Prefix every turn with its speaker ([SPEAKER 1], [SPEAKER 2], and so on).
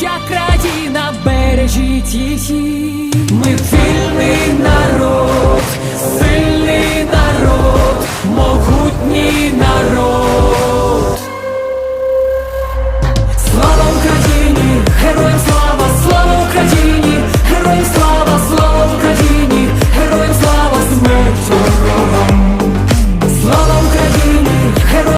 [SPEAKER 1] Третя країна бережіть її. Ми сильний народ, сильний народ, могутній народ.